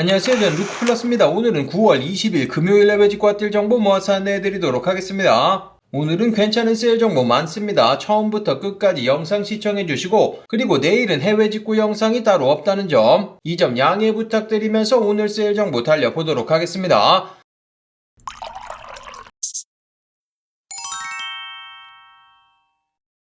안녕하세요. 저는 루크플러스입니다. 오늘은 9월 20일 금요일에 외직과 뛸 정보 모아서 안내해드리도록 하겠습니다. 오늘은 괜찮은 세일 정보 많습니다. 처음부터 끝까지 영상 시청해주시고 그리고 내일은 해외 직구 영상이 따로 없다는 점 이 점 양해 부탁드리면서 오늘 세일 정보 달려보도록 하겠습니다.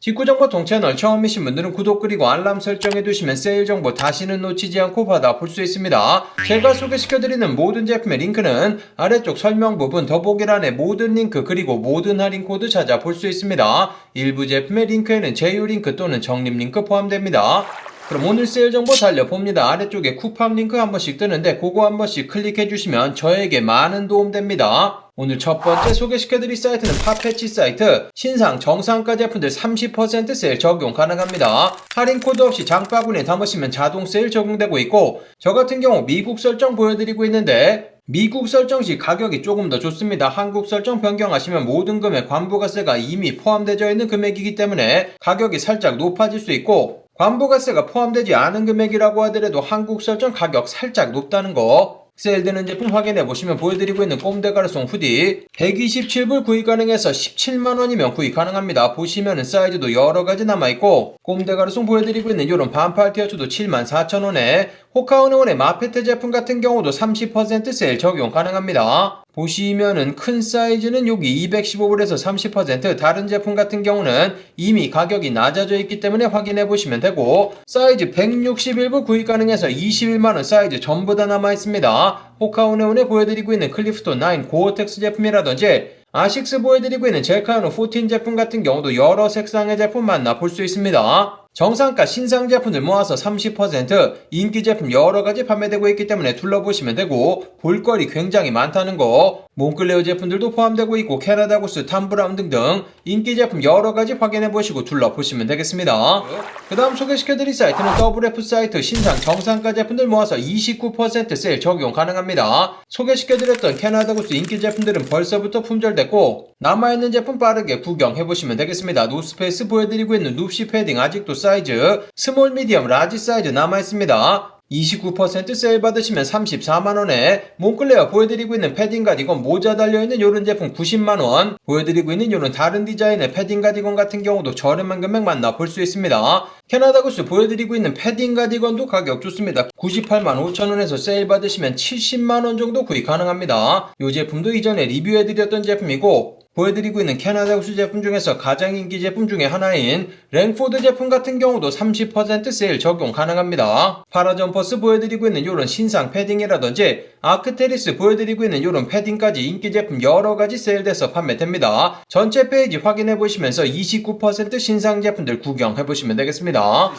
직구정보 동채널 처음이신 분들은 구독 그리고 알람 설정해두시면 세일 정보 다시는 놓치지 않고 받아볼 수 있습니다. 제가 소개시켜드리는 모든 제품의 링크는 아래쪽 설명 부분 더보기란에 모든 링크 그리고 모든 할인 코드 찾아볼 수 있습니다. 일부 제품의 링크에는 제휴 링크 또는 적립 링크 포함됩니다. 그럼 오늘 세일 정보 달려봅니다. 아래쪽에 쿠팡 링크 한 번씩 뜨는데 그거 한 번씩 클릭해 주시면 저에게 많은 도움 됩니다. 오늘 첫 번째 소개시켜드릴 사이트는 파페치 사이트. 신상 정상가 제품들 30% 세일 적용 가능합니다. 할인 코드 없이 장바구니에 담으시면 자동 세일 적용되고 있고 저 같은 경우 미국 설정 보여드리고 있는데 미국 설정 시 가격이 조금 더 좋습니다. 한국 설정 변경하시면 모든 금액 관부가세가 이미 포함되어 있는 금액이기 때문에 가격이 살짝 높아질 수 있고 관부가세가 포함되지 않은 금액이라고 하더라도 한국 설정 가격 살짝 높다는 거 세일되는 제품 확인해 보시면 보여드리고 있는 꼼데가르송 후디 127불 구입 가능해서 17만원이면 구입 가능합니다. 보시면은 사이즈도 여러가지 남아있고 꼼데가르송 보여드리고 있는 이런 반팔 티어츠도 74,000원에 호카우네온의 마페트 제품 같은 경우도 30% 세일 적용 가능합니다. 보시면은 큰 사이즈는 여기 215불에서 30% 다른 제품 같은 경우는 이미 가격이 낮아져 있기 때문에 확인해 보시면 되고 사이즈 161불 구입 가능해서 21만원 사이즈 전부 다 남아 있습니다. 호카우네온에 보여드리고 있는 클리프톤 9 고어텍스 제품이라든지 아식스 보여드리고 있는 젤카노 14 제품 같은 경우도 여러 색상의 제품 만나볼 수 있습니다. 정상가 신상 제품들 모아서 30% 인기 제품 여러 가지 판매되고 있기 때문에 둘러보시면 되고 볼거리 굉장히 많다는 거 몽클레어 제품들도 포함되고 있고 캐나다 구스, 탐브라운 등등 인기 제품 여러 가지 확인해 보시고 둘러보시면 되겠습니다. 그 다음 소개시켜 드릴 사이트는 WF 사이트 신상 정상가 제품들 모아서 29% 세일 적용 가능합니다. 소개시켜 드렸던 캐나다 구스 인기 제품들은 벌써부터 품절됐고 남아있는 제품 빠르게 구경해 보시면 되겠습니다. 노스페이스 보여드리고 있는 눕시 패딩 아직도 사이즈 스몰 미디엄 라지 사이즈 남아있습니다. 29% 세일 받으시면 34만원에 몽클레어 보여드리고 있는 패딩 가디건 모자 달려있는 요런 제품 90만원 보여드리고 있는 요런 다른 디자인의 패딩 가디건 같은 경우도 저렴한 금액 만나볼 수 있습니다. 캐나다 구스 보여드리고 있는 패딩 가디건도 가격 좋습니다. 98만 5천원에서 세일 받으시면 70만원 정도 구입 가능합니다. 이 제품도 이전에 리뷰해드렸던 제품이고 보여드리고 있는 캐나다 구스 제품 중에서 가장 인기 제품 중에 하나인 랭포드 제품 같은 경우도 30% 세일 적용 가능합니다. 파라점퍼스 보여드리고 있는 이런 신상 패딩이라든지 아크테리스 보여드리고 있는 이런 패딩까지 인기 제품 여러가지 세일돼서 판매됩니다. 전체 페이지 확인해 보시면서 29% 신상 제품들 구경해 보시면 되겠습니다.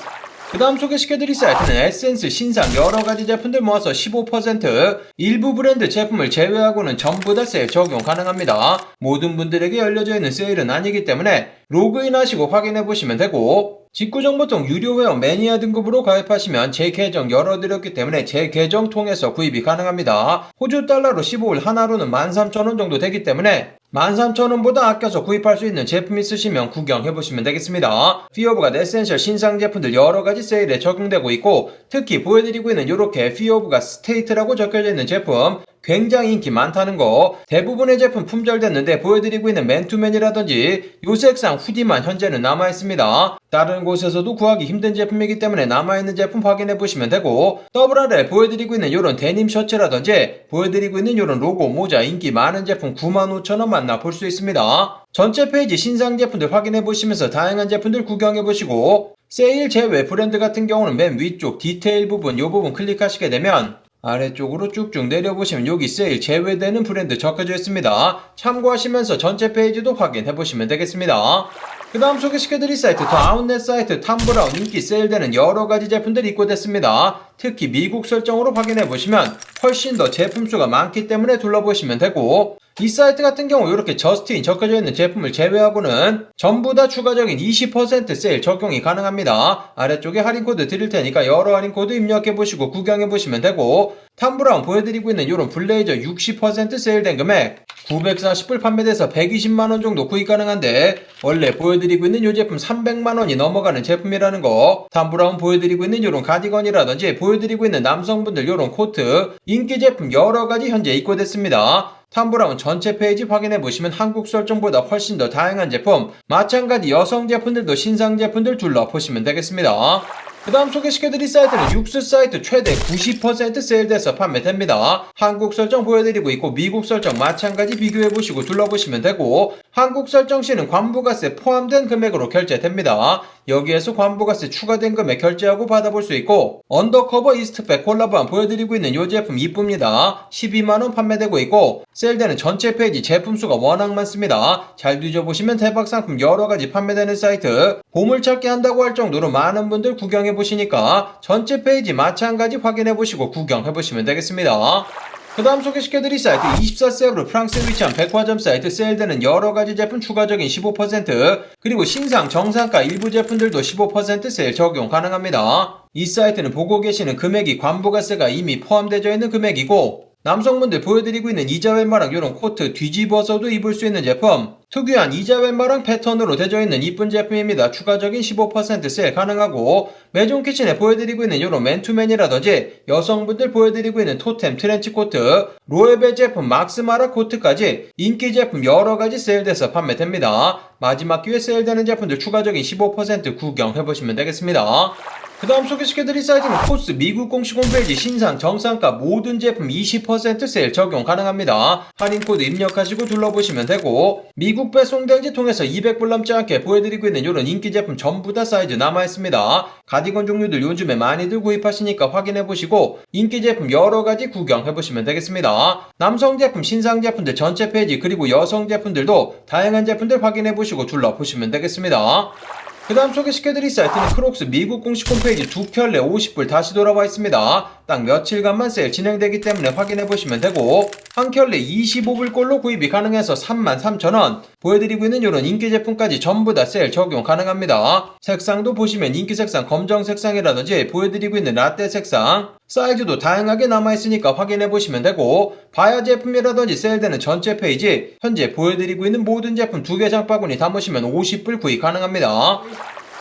그 다음 소개시켜드릴 사이트는 에센스 신상 여러가지 제품들 모아서 15% 일부 브랜드 제품을 제외하고는 전부 다 세일 적용 가능합니다. 모든 분들에게 열려져 있는 세일은 아니기 때문에 로그인 하시고 확인해 보시면 되고 직구정보통 유료 회원 매니아 등급으로 가입하시면 제 계정 열어드렸기 때문에 제 계정 통해서 구입이 가능합니다. 호주 달러로 15일 하나로는 13,000원 정도 되기 때문에 13,000원보다 아껴서 구입할 수 있는 제품 있으시면 구경해보시면 되겠습니다. 피오브가 에센셜 신상 제품들 여러가지 세일에 적용되고 있고 특히 보여드리고 있는 이렇게 피오브가 스테이트라고 적혀져 있는 제품 굉장히 인기 많다는 거 대부분의 제품 품절됐는데 보여드리고 있는 맨투맨이라든지 요 색상 후디만 현재는 남아있습니다. 다른 곳에서도 구하기 힘든 제품이기 때문에 남아있는 제품 확인해 보시면 되고 더블 아래 보여드리고 있는 요런 데님 셔츠라든지 보여드리고 있는 요런 로고 모자 인기 많은 제품 95,000원 만나볼 수 있습니다. 전체 페이지 신상 제품들 확인해 보시면서 다양한 제품들 구경해 보시고 세일 제외 브랜드 같은 경우는 맨 위쪽 디테일 부분 요 부분 클릭하시게 되면 아래쪽으로 쭉쭉 내려보시면 여기 세일 제외되는 브랜드 적혀져 있습니다. 참고하시면서 전체 페이지도 확인해 보시면 되겠습니다. 그 다음 소개시켜드릴 사이트 더 아웃렛 사이트 탐브라운 인기 세일되는 여러가지 제품들이 입고됐습니다. 특히 미국 설정으로 확인해 보시면 훨씬 더 제품 수가 많기 때문에 둘러보시면 되고 이 사이트 같은 경우 이렇게 저스트인 적혀져 있는 제품을 제외하고는 전부 다 추가적인 20% 세일 적용이 가능합니다. 아래쪽에 할인 코드 드릴 테니까 여러 할인 코드 입력해 보시고 구경해 보시면 되고 탐브라운 보여드리고 있는 이런 블레이저 60% 세일된 금액 940불 판매돼서 120만원 정도 구입 가능한데 원래 보여드리고 있는 이 제품 300만원이 넘어가는 제품이라는 거. 탐브라운 보여드리고 있는 이런 가디건이라든지 보여드리고 있는 남성분들 이런 코트 인기 제품 여러가지 현재 입고됐습니다. 탐브라운 전체 페이지 확인해 보시면 한국 설정보다 훨씬 더 다양한 제품 마찬가지 여성 제품들도 신상 제품들 둘러보시면 되겠습니다 그 다음 소개시켜드릴 사이트는 육수 사이트 최대 90% 세일돼서 판매됩니다. 한국 설정 보여드리고 있고 미국 설정 마찬가지 비교해보시고 둘러보시면 되고 한국 설정 시는 관부가세 포함된 금액으로 결제됩니다. 여기에서 관부가세 추가된 금액 결제하고 받아볼 수 있고 언더커버 이스트팩 콜라보한 보여드리고 있는 이 제품 이쁩니다. 12만원 판매되고 있고 세일되는 전체 페이지 제품 수가 워낙 많습니다. 잘 뒤져보시면 대박 상품 여러가지 판매되는 사이트 보물찾기 한다고 할 정도로 많은 분들 구경해 보시니까 전체 페이지 마찬가지 확인해 보시고 구경해 보시면 되겠습니다. 그 다음 소개시켜드릴 사이트 24세브로 프랑스에 위치한 백화점 사이트 세일되는 여러가지 제품 추가적인 15% 그리고 신상 정상가 일부 제품들도 15% 세일 적용 가능합니다. 이 사이트는 보고 계시는 금액이 관부가세가 이미 포함되어 있는 금액이고 남성분들 보여드리고 있는 이자웬마랑 이런 코트 뒤집어서도 입을 수 있는 제품 특유한 이자웬마랑 패턴으로 되어 있는 이쁜 제품입니다. 추가적인 15% 세일 가능하고 매종 키친에 보여드리고 있는 이런 맨투맨이라든지 여성분들 보여드리고 있는 토템 트렌치 코트 로에베 제품 막스마라 코트까지 인기 제품 여러가지 세일돼서 판매됩니다. 마지막 기회 세일되는 제품들 추가적인 15% 구경해보시면 되겠습니다. 그 다음 소개시켜드릴 사이트는 코스 미국 공식 홈페이지 신상 정상가 모든 제품 20% 세일 적용 가능합니다. 할인 코드 입력하시고 둘러보시면 되고 미국 배송 대행지 통해서 200불 넘지 않게 보여드리고 있는 이런 인기 제품 전부 다 사이즈 남아있습니다. 가디건 종류들 요즘에 많이들 구입하시니까 확인해보시고 인기 제품 여러가지 구경해보시면 되겠습니다. 남성 제품, 신상 제품들 전체 페이지 그리고 여성 제품들도 다양한 제품들 확인해보시고 둘러보시면 되겠습니다. 그 다음 소개시켜드릴 사이트는 크록스 미국 공식 홈페이지 두 켤레 50불 다시 돌아와 있습니다. 딱 며칠간만 세일 진행되기 때문에 확인해보시면 되고 한 켤레 25불꼴로 구입이 가능해서 33,000원 보여드리고 있는 이런 인기 제품까지 전부 다 세일 적용 가능합니다. 색상도 보시면 인기 색상 검정 색상이라든지 보여드리고 있는 라떼 색상 사이즈도 다양하게 남아있으니까 확인해 보시면 되고 바야 제품이라든지 세일되는 전체 페이지 현재 보여드리고 있는 모든 제품 두 개 장바구니 담으시면 50불 구입 가능합니다.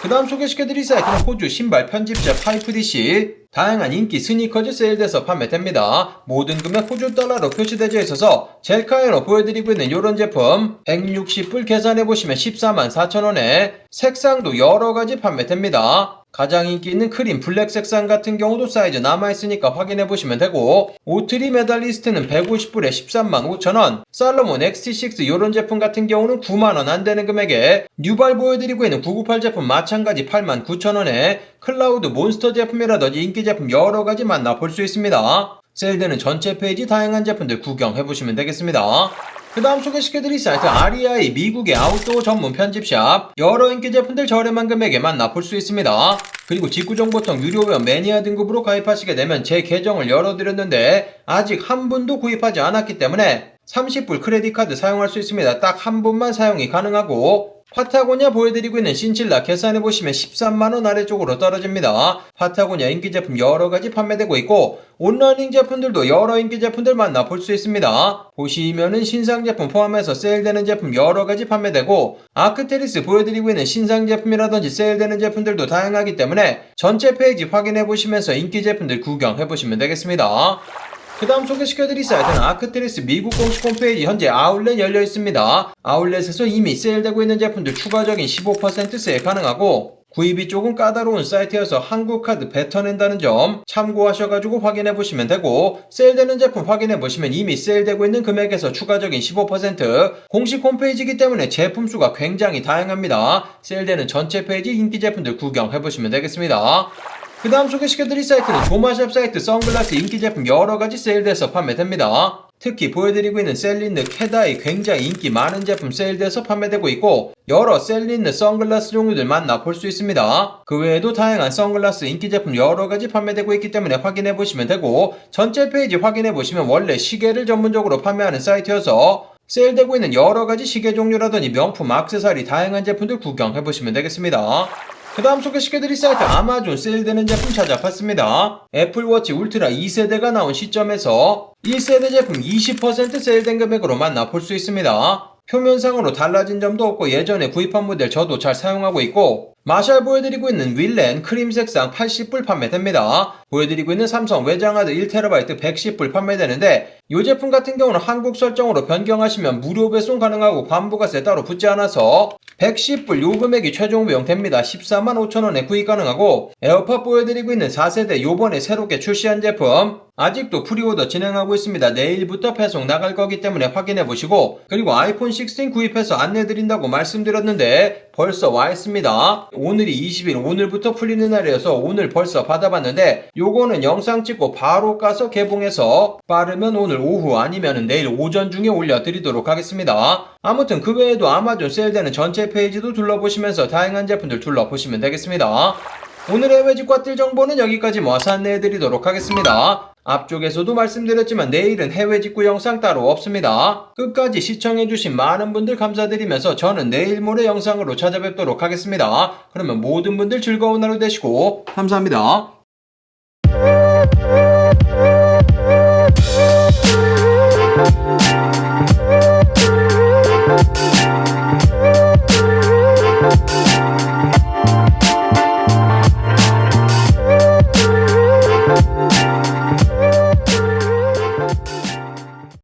그 다음 소개시켜드릴 사이트는 호주 신발 편집자 파이프 DC 다양한 인기 스니커즈 세일돼서 판매됩니다. 모든 금액 호주 달러로 표시되어 있어서 젤카이로 보여드리고 있는 이런 제품 160불 계산해보시면 14만 4천원에 색상도 여러가지 판매됩니다. 가장 인기 있는 크림 블랙 색상 같은 경우도 사이즈 남아있으니까 확인해보시면 되고 오트리 메달리스트는 150불에 13만 5천원 살로몬 XT6 이런 제품 같은 경우는 9만원 안되는 금액에 뉴발 보여드리고 있는 998 제품 마찬가지 8만 9천원에 클라우드 몬스터 제품이라든지 인기 제품 여러가지 만나볼 수 있습니다. 세일되는 전체 페이지 다양한 제품들 구경해보시면 되겠습니다 그 다음 소개시켜드릴 사이트 REI 미국의 아웃도어 전문 편집샵 여러 인기 제품들 저렴한 금액에 만나볼 수 있습니다. 그리고 직구정보통 유료 회원 매니아 등급으로 가입하시게 되면 제 계정을 열어드렸는데 아직 한 분도 구입하지 않았기 때문에 30불 크레딧 카드 사용할 수 있습니다. 딱 한 분만 사용이 가능하고 파타고니아 보여드리고 있는 신칠라 계산해 보시면 13만원 아래쪽으로 떨어집니다. 파타고니아 인기 제품 여러가지 판매되고 있고 온라인 제품들도 여러 인기 제품들 만나볼 수 있습니다. 보시면은 신상 제품 포함해서 세일되는 제품 여러가지 판매되고 아크테리스 보여드리고 있는 신상 제품이라든지 세일되는 제품들도 다양하기 때문에 전체 페이지 확인해 보시면서 인기 제품들 구경해 보시면 되겠습니다. 그 다음 소개시켜드릴 사이트는 아크트리스 미국 공식 홈페이지 현재 아울렛 열려 있습니다. 아울렛에서 이미 세일되고 있는 제품들 추가적인 15% 세일 가능하고 구입이 조금 까다로운 사이트여서 한국 카드 뱉어낸다는 점 참고하셔가지고 확인해 보시면 되고 세일되는 제품 확인해 보시면 이미 세일되고 있는 금액에서 추가적인 15% 공식 홈페이지이기 때문에 제품 수가 굉장히 다양합니다. 세일되는 전체 페이지 인기 제품들 구경해 보시면 되겠습니다. 그 다음 소개시켜드릴 사이트는 조마샵 사이트 선글라스 인기 제품 여러가지 세일돼서 판매됩니다. 특히 보여드리고 있는 셀린느 캐다이 굉장히 인기 많은 제품 세일돼서 판매되고 있고 여러 셀린느 선글라스 종류들 만나볼 수 있습니다. 그 외에도 다양한 선글라스 인기 제품 여러가지 판매되고 있기 때문에 확인해보시면 되고 전체 페이지 확인해보시면 원래 시계를 전문적으로 판매하는 사이트여서 세일되고 있는 여러가지 시계 종류라든지 명품, 악세사리 다양한 제품들 구경해보시면 되겠습니다. 그 다음 소개시켜드릴 사이트 아마존 세일되는 제품 찾아봤습니다. 애플워치 울트라 2세대가 나온 시점에서 1세대 제품 20% 세일된 금액으로 만나볼 수 있습니다. 표면상으로 달라진 점도 없고 예전에 구입한 모델 저도 잘 사용하고 있고 마샬 보여드리고 있는 윌렌 크림 색상 80불 판매됩니다. 보여드리고 있는 삼성 외장하드 1TB 110불 판매되는데 이 제품 같은 경우는 한국 설정으로 변경하시면 무료 배송 가능하고 관부가세 따로 붙지 않아서 110불 요 금액이 최종 비용됩니다. 14만 5천원에 구입 가능하고 에어팟 보여드리고 있는 4세대 요번에 새롭게 출시한 제품 아직도 프리오더 진행하고 있습니다. 내일부터 배송 나갈 거기 때문에 확인해 보시고 그리고 아이폰 16 구입해서 안내 드린다고 말씀드렸는데 벌써 와 있습니다. 오늘이 20일 오늘부터 풀리는 날이어서 오늘 벌써 받아봤는데 요거는 영상 찍고 바로 가서 개봉해서 빠르면 오늘 오후 아니면 내일 오전 중에 올려드리도록 하겠습니다. 아무튼 그 외에도 아마존 세일되는 전체 페이지도 둘러보시면서 다양한 제품들 둘러보시면 되겠습니다. 오늘의 해외직과 뜰 정보는 여기까지 모아서 안내해드리도록 하겠습니다. 앞쪽에서도 말씀드렸지만 내일은 해외 직구 영상 따로 없습니다. 끝까지 시청해주신 많은 분들 감사드리면서 저는 내일 모레 영상으로 찾아뵙도록 하겠습니다. 그러면 모든 분들 즐거운 하루 되시고 감사합니다.